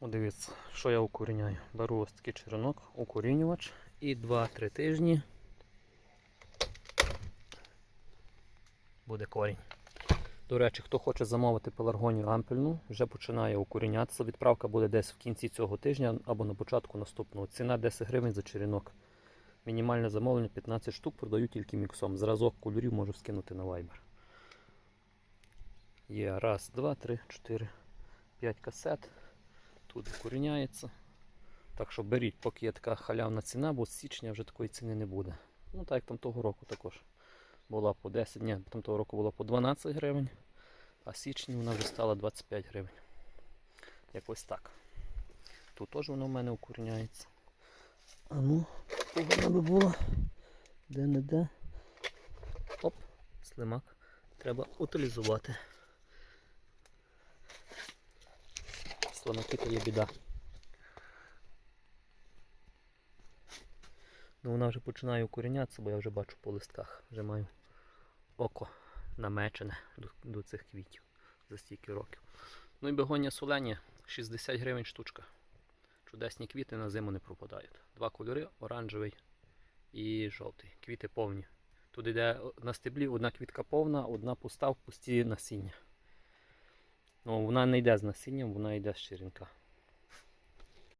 Дивіться, що я укоріняю. Беру ось такий черенок, укорінювач і 2-3 тижні буде корінь. До речі, хто хоче замовити пеларгонію ампельну, вже починає укорінятися. Відправка буде десь в кінці цього тижня або на початку наступного. Ціна 10 гривень за черенок. Мінімальне замовлення 15 штук, продаю тільки міксом. Зразок кольорів можу скинути на Viber. Є раз, два, три, чотири, п'ять касет. Тут укоріняється. Так що беріть, поки є така халявна ціна, бо з січня вже такої ціни не буде. Ну так як там того року також була по 10, ні, там того року була по 12 гривень, а січні вона вже стала 25 гривень. Якось так. Тут теж воно в мене укоріняється. А ну, повинна би була. Де не де. Оп, слимак. Треба утилізувати. Слимаки то є біда. Ну вона вже починає укорінятися, бо я вже бачу по листках. Вже маю око намечене до, до цих квітів за стільки років. Ну і бегонія солені 60 гривень штучка. Чудесні квіти на зиму не пропадають. Два кольори оранжевий і жовтий. Квіти повні. Тут йде на стеблі одна квітка повна, одна пуста в пусті насіння. Ну, вона не йде з насінням, вона йде з черенка.